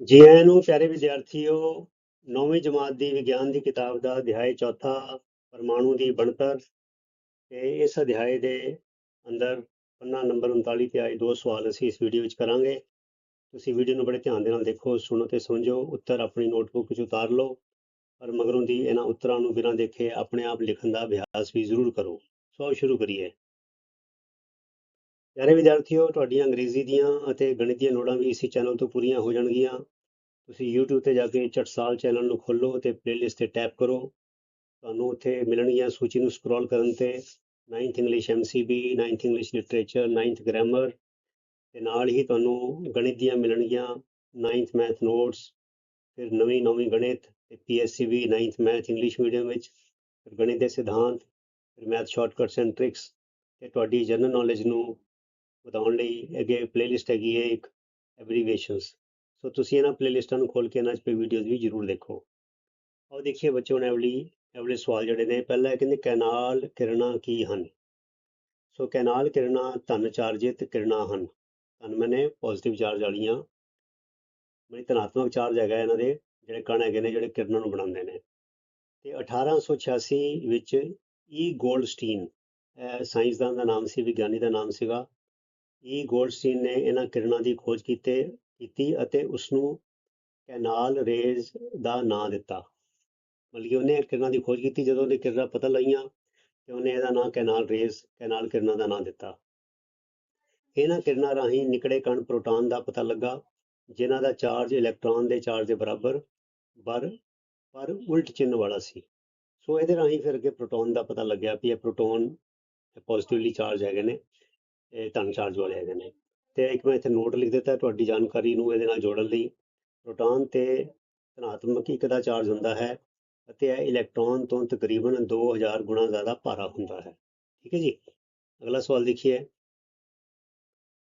ਜੀ ਆਇਆਂ ਨੂੰ ਪਿਆਰੇ ਵਿਦਿਆਰਥੀਓ, ਨੌਵੀਂ ਜਮਾਤ ਦੀ ਵਿਗਿਆਨ ਦੀ ਕਿਤਾਬ ਦਾ ਅਧਿਆਇ ਚੌਥਾ ਪਰਮਾਣੂ ਦੀ ਬਣਤਰ ਤੇ ਇਸ ਅਧਿਆਇ ਦੇ ਅੰਦਰ ਪੰਨਾ ਨੰਬਰ 39 ਤੇ ਆਏ ਦੋ ਸਵਾਲ ਅਸੀਂ ਇਸ ਵੀਡੀਓ ਵਿੱਚ ਕਰਾਂਗੇ। ਤੁਸੀਂ ਵੀਡੀਓ ਨੂੰ ਬੜੇ ਧਿਆਨ ਦੇ ਨਾਲ ਦੇਖੋ, ਸੁਣੋ ਤੇ ਸਮਝੋ, ਉੱਤਰ ਆਪਣੀ ਨੋਟਬੁੱਕ ਵਿੱਚ ਉਤਾਰ ਲਓ, ਪਰ ਮਗਰੋਂ ਦੀ ਇਹਨਾਂ ਉੱਤਰਾਂ ਨੂੰ ਬਿਨਾਂ ਦੇਖੇ ਆਪਣੇ ਆਪ ਲਿਖਣ ਦਾ ਅਭਿਆਸ ਵੀ ਜ਼ਰੂਰ ਕਰੋ। ਸੋ ਸ਼ੁਰੂ ਕਰੀਏ। ਪਿਆਰੇ ਵਿਦਿਆਰਥੀਓ, ਤੁਹਾਡੀਆਂ ਅੰਗਰੇਜ਼ੀ ਦੀਆਂ ਅਤੇ ਗਣਿਤ ਦੀਆਂ ਲੋੜਾਂ ਵੀ ਇਸੇ ਚੈਨਲ ਤੋਂ ਪੂਰੀਆਂ ਹੋ ਜਾਣਗੀਆਂ। ਤੁਸੀਂ YouTube ਤੇ ਜਾ ਕੇ ਚਟਸਾਲ ਚੈਨਲ ਨੂੰ ਖੋਲੋ ਤੇ ਪਲੇਲਿਸਟ ਤੇ ਟੈਪ ਕਰੋ। ਤੁਹਾਨੂੰ ਉੱਥੇ ਮਿਲਣਗੀਆਂ ਸੂਚੀ ਨੂੰ ਸਕਰੋਲ ਕਰਨ ਤੇ 9th English MCB 9th English literature 9th grammar ਤੇ ਨਾਲ ਹੀ ਤੁਹਾਨੂੰ ਗਣਿਤ ਦੀਆਂ ਮਿਲਣਗੀਆਂ 9th ਮੈਥ ਨੋਟਸ ਫਿਰ ਨਵੀਂ ਨੌਵੀਂ ਗਣਿਤ ਤੇ ਵੀ 9th ਮੈਥ ਇੰਗਲਿਸ਼ ਮੀਡੀਅਮ ਵਿੱਚ, ਫਿਰ ਗਣਿਤ ਦੇ ਸਿਧਾਂਤ, ਫਿਰ ਮੈਥ ਸ਼ਾਰਟਕਟਸ ਐਂਡ ਟ੍ਰਿਕਸ ਤੇ ਤੁਹਾਡੀ ਜਨਰਲ ਨੌਲੇਜ ਨੂੰ ਵਧਾਉਣ ਲਈ ਅੱਗੇ ਪਲੇਲਿਸਟ ਹੈਗੀ ਹੈ ਇੱਕ ਐਬਰੀਵੇਸ਼ਨਸ ਸੋ ਤੁਸੀਂ ਇਹਨਾਂ ਪਲੇਲਿਸਟਾਂ ਨੂੰ ਖੋਲ ਕੇ ਇਹਨਾਂ 'ਚ ਪੇ ਵੀਡੀਓਜ਼ ਵੀ ਜ਼ਰੂਰ ਦੇਖੋ। ਆਓ ਦੇਖੀਏ ਬੱਚਿਓ ਹੁਣ ਅਵਲੀ ਅਵਲੇ ਸਵਾਲ ਜਿਹੜੇ ਨੇ। ਪਹਿਲਾ ਹੈ ਕਹਿੰਦੇ, ਕੈਨਾਲ, ਕਿਰਨਾਂ ਕੀ ਹਨ? ਸੋ ਕੈਨਾਲ, ਕਿਰਨਾਂ, ਧਨ ਚਾਰਜਿਤ ਕਿਰਨਾਂ ਹਨ। ਧਨ ਮੈਨੇ ਪੋਜ਼ਿਟਿਵ ਚਾਰਜ ਵਾਲੀਆਂ, ਬੜੀ ਧਨਾਤਮਕ ਚਾਰਜ ਹੈਗਾ ਇਹਨਾਂ ਦੇ, ਜਿਹੜੇ ਕਣ ਹੈਗੇ ਨੇ, ਜਿਹੜੇ ਕਿਰਨਾਂ ਨੂੰ ਬਣਾਉਂਦੇ ਨੇ। ਤੇ 1886 ਵਿੱਚ ਈ ਗੋਲਡਸਟੀਨ ਸਾਇੰਸਦਾਨ ਦਾ ਨਾਮ ਸੀ, ਵਿਗਿਆਨੀ ਦਾ ਨਾਮ ਸੀਗਾ। ਈ ਗੋਲਡਸਟੀਨ ਨੇ ਇਹਨਾਂ ਕਿਰਨਾਂ ਦੀ ਖੋਜ ਕੀਤੇ, ਕੀਤੀ ਅਤੇ ਉਸ ਨੂੰ ਕੈਨਾਲ ਰੇਜ਼ ਦਾ ਨਾਂ ਦਿੱਤਾ। ਮਤਲਬ ਕਿ ਉਹਨੇ ਕਿਰਨਾਂ ਦੀ ਖੋਜ ਕੀਤੀ, ਜਦੋਂ ਉਹਨੇ ਕਿਰਨਾਂ ਪਤਾ ਲਾਈਆਂ ਤੇ ਉਹਨੇ ਇਹਦਾ ਨਾਂ ਕੈਨਾਲ ਰੇਜ਼, ਕੈਨਾਲ ਕਿਰਨਾਂ ਦਾ ਨਾਂ ਦਿੱਤਾ। ਇਹਨਾਂ ਕਿਰਨਾਂ ਰਾਹੀਂ ਨਿਕੜੇ ਕਣ ਪ੍ਰੋਟਾਨ ਦਾ ਪਤਾ ਲੱਗਾ, ਜਿਨ੍ਹਾਂ ਦਾ ਚਾਰਜ ਇਲੈਕਟ੍ਰੋਨ ਦੇ ਚਾਰਜ ਦੇ ਬਰਾਬਰ ਪਰ ਪਰ ਉਲਟ ਚਿੰਨ੍ਹ ਵਾਲਾ ਸੀ। ਸੋ ਇਹਦੇ ਰਾਹੀਂ ਫਿਰ ਅੱਗੇ ਪ੍ਰੋਟੋਨ ਦਾ ਪਤਾ ਲੱਗਿਆ ਵੀ ਇਹ ਪ੍ਰੋਟੋਨ ਪੋਜ਼ਿਟਿਵਲੀ ਚਾਰਜ ਹੈਗੇ ਨੇ। ਇਹ ਧਨ ਚਾਰਜ ਵਾਲੇ ਹੈਗੇ ਨੇ। ਤੇ ਇੱਕ ਮੈਂ ਇੱਥੇ ਨੋਟ ਲਿਖ ਦਿੱਤਾ ਤੁਹਾਡੀ ਜਾਣਕਾਰੀ ਨੂੰ ਇਹਦੇ ਨਾਲ ਜੋੜਨ ਲਈ। ਪ੍ਰੋਟਾਨ ਤੇ ਧਨਾਤਮਕ ਇੱਕ ਦਾ ਚਾਰਜ ਹੁੰਦਾ ਹੈ ਅਤੇ ਇਹ ਇਲੈਕਟ੍ਰੋਨ ਤੋਂ ਤਕਰੀਬਨ 2000 ਗੁਣਾ ਜ਼ਿਆਦਾ ਭਾਰਾ ਹੁੰਦਾ ਹੈ। ਠੀਕ ਹੈ ਜੀ? ਅਗਲਾ ਸਵਾਲ ਦੇਖੀਏ।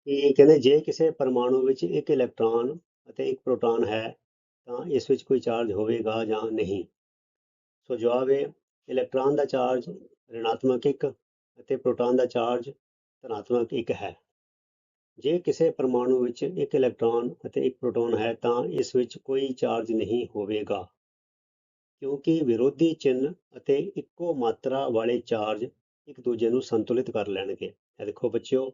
ਇਹ ਕਹਿੰਦੇ ਜੇ ਕਿਸੇ ਪਰਮਾਣੂ ਵਿੱਚ ਇੱਕ ਇਲੈਕਟ੍ਰੋਨ ਅਤੇ ਇੱਕ ਪ੍ਰੋਟਾਨ ਹੈ, ਤਾਂ ਇਸ ਵਿੱਚ ਕੋਈ ਚਾਰਜ ਹੋਵੇਗਾ ਜਾਂ ਨਹੀਂ? ਸੋ ਜਵਾਬ ਹੈ ਇਲੈਕਟ੍ਰੋਨ ਦਾ ਚਾਰਜ ਰਿਣਾਤਮਕ ਇੱਕ ਅਤੇ ਪ੍ਰੋਟਾਨ ਦਾ ਚਾਰਜ ਧਨਾਤਮਕ ਇੱਕ ਹੈ। ਜੇ ਕਿਸੇ ਪਰਮਾਣੂ ਵਿੱਚ ਇੱਕ ਇਲੈਕਟ੍ਰੋਨ ਅਤੇ ਇੱਕ ਪ੍ਰੋਟੋਨ ਹੈ, ਤਾਂ ਇਸ ਵਿੱਚ ਕੋਈ ਚਾਰਜ ਨਹੀਂ ਹੋਵੇਗਾ। ਕਿਉਂਕਿ ਵਿਰੋਧੀ ਚਿੰਨ੍ਹ ਅਤੇ ਇੱਕੋ ਮਾਤਰਾ ਵਾਲੇ ਚਾਰਜ ਇੱਕ ਦੂਜੇ ਨੂੰ ਸੰਤੁਲਿਤ ਕਰ ਲੈਣਗੇ। ਇਹ ਦੇਖੋ ਬੱਚਿਓ,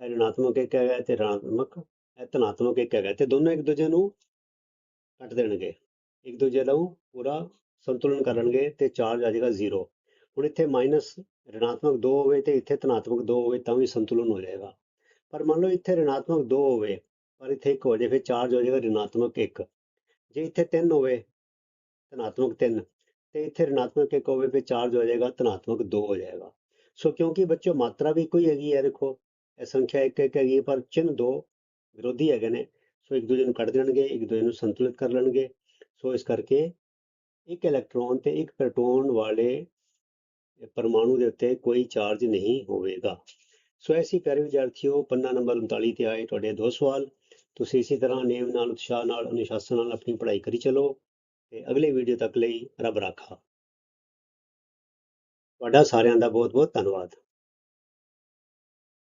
ਇਹ ਰਿਣਾਤਮਕ ਇੱਕ ਹੈਗਾ ਤੇ ਰਿਣਾਤਮਕ ਇਹ ਧਨਾਤਮਕ ਇੱਕ ਹੈਗਾ ਤੇ ਦੋਨੋਂ ਇੱਕ ਦੂਜੇ ਨੂੰ ਕੱਟ ਦੇਣਗੇ। ਇੱਕ ਦੂਜੇ ਦਾ ਪੂਰਾ ਸੰਤੁਲਨ ਕਰਨਗੇ ਤੇ ਚਾਰਜ ਆ ਜਾਏਗਾ ਜ਼ੀਰੋ। ਹੁਣ ਇੱਥੇ ਮਾਈਨਸ ਰਿਣਾਤਮਕ 2 ਹੋਵੇ ਤੇ ਇੱਥੇ ਧਨਾਤਮਕ 2 ਹੋਵੇ ਤਾਂ ਵੀ ਸੰਤੁਲਨ ਹੋ ਜਾਏਗਾ। ਪਰ ਮੰਨ ਲਓ ਇੱਥੇ ਰਿਣਾਤਮਕ 2 ਹੋਵੇ, ਪਰ ਇੱਥੇ ਇੱਕ ਹੋ ਜਾਏ, ਫਿਰ ਚਾਰਜ ਹੋ ਜਾਏਗਾ ਰਿਣਾਤਮਕ 1 ਜੇ ਇੱਥੇ 3 ਹੋਵੇ, ਧਨਾਤਮਕ 3 ਤੇ ਇੱਥੇ ਰਿਣਾਤਮਕ 1 ਹੋਵੇ, ਫਿਰ ਚਾਰਜ ਹੋ ਜਾਏਗਾ, ਧਨਾਤਮਕ 2 ਹੋ ਜਾਏਗਾ। ਸੋ ਕਿਉਂਕਿ ਬੱਚੋ ਮਾਤਰਾ ਵੀ ਇੱਕੋ ਹੀ ਹੈਗੀ ਹੈ, ਦੇਖੋ। ਇਹ ਸੰਖਿਆ ਇੱਕ ਇੱਕ ਹੈਗੀ ਪਰ ਚਿੰਨ੍ਹ ਦੋ ਵਿਰੋਧੀ ਹੈਗੇ ਨੇ। ਸੋ ਇੱਕ ਦੂਜੇ ਨੂੰ ਕੱਢ ਦੇਣਗੇ, ਇੱਕ ਦੂਜੇ ਨੂੰ ਸੰਤੁਲਿਤ ਕਰ ਲੈਣਗੇ। ਸੋ ਇਸ ਕਰਕੇ ਇੱਕ ਇਲੈਕਟ੍ਰੋਨ ਤੇ ਇੱਕ ਪ੍ਰੋਟੋਨ ਵਾਲੇ ਪਰਮਾਣੂ ਦੇ ਉੱਤੇ ਕੋਈ ਚਾਰਜ ਨਹੀਂ ਹੋਵੇਗਾ। ਸੋ ਐਸੀ ਪਿਆਰੇ ਵਿਦਿਆਰਥੀਓ, ਪੰਨਾ ਨੰਬਰ 39 ਤੇ ਆਏ ਤੁਹਾਡੇ ਦੋ ਸਵਾਲ। ਤੁਸੀਂ ਇਸੇ ਤਰ੍ਹਾਂ ਨੇਮ ਨਾਲ, ਉਤਸ਼ਾਹ ਨਾਲ, ਅਨੁਸ਼ਾਸਨ ਨਾਲ ਆਪਣੀ ਪੜ੍ਹਾਈ ਕਰੀ ਚਲੋ ਤੇ ਅਗਲੇ ਵੀਡੀਓ ਤੱਕ ਲਈ ਰੱਬ ਰਾਖਾ। ਤੁਹਾਡਾ ਸਾਰਿਆਂ ਦਾ ਬਹੁਤ ਬਹੁਤ ਧੰਨਵਾਦ।